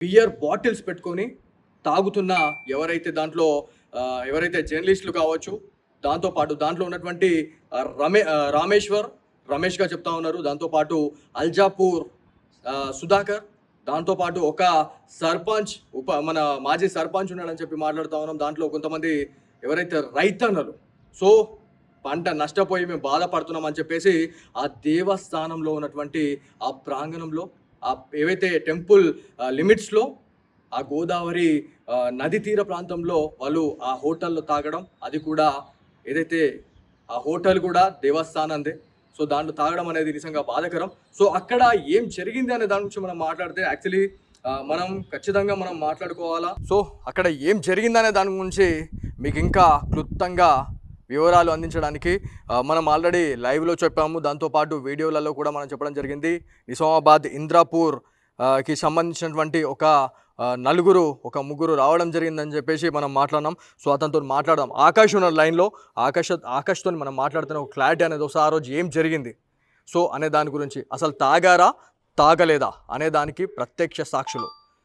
Beer bottles పెట్టుకొని తాగుతున్న ఎవరైతే దాంట్లో ఎవరైతే జర్నలిస్టులు కావచ్చు దాంతోపాటు దాంట్లో ఉన్నటువంటి రమే రామేశ్వర్ రమేష్గా చెప్తా ఉన్నారు. దాంతోపాటు అల్జాపూర్ సుధాకర్ దాంతోపాటు ఒక సర్పంచ్ ఉప మన మాజీ సర్పంచ్ ఉన్నాడని చెప్పి మాట్లాడుతూ ఉన్నాం. దాంట్లో కొంతమంది ఎవరైతే రైతన్నలు సో పంట నష్టపోయి మేము బాధపడుతున్నాం అని చెప్పేసి ఆ దేవస్థానంలో ఉన్నటువంటి ఆ ప్రాంగణంలో ఏవైతే టెంపుల్ లిమిట్స్లో ఆ గోదావరి నది తీర ప్రాంతంలో వాళ్ళు ఆ హోటల్లో తాగడం అది కూడా ఏదైతే ఆ హోటల్ కూడా దేవస్థానందే. సో దాంట్లో తాగడం అనేది నిజంగా బాధకరం. సో అక్కడ ఏం జరిగింది అనే దాని గురించి మనం మాట్లాడితే యాక్చువల్లీ మనం ఖచ్చితంగా మనం మాట్లాడుకోవాలా. సో అక్కడ ఏం జరిగిందనే దాని గురించి మీకు ఇంకా క్లుప్తంగా వివరాలు అందించడానికి మనం ఆల్రెడీ లైవ్లో చెప్పాము. దాంతోపాటు వీడియోలలో కూడా మనం చెప్పడం జరిగింది. నిజామాబాద్ ఇంద్రాపూర్కి సంబంధించినటువంటి ఒక నలుగురు ఒక ముగ్గురు రావడం జరిగిందని చెప్పేసి మనం మాట్లాడినాం. సో అతనితో మాట్లాడదాం. ఆకాష్ ఉన్న లైన్లో. ఆకాష్ ఆకాష్తో మనం మాట్లాడుతున్న ఒక క్లారిటీ అనేది ఒకసారి ఆ రోజు ఏం జరిగింది? సో అనే దాని గురించి. అసలు తాగారా? తాగలేదా? అనే దానికి ప్రత్యక్ష సాక్షులు.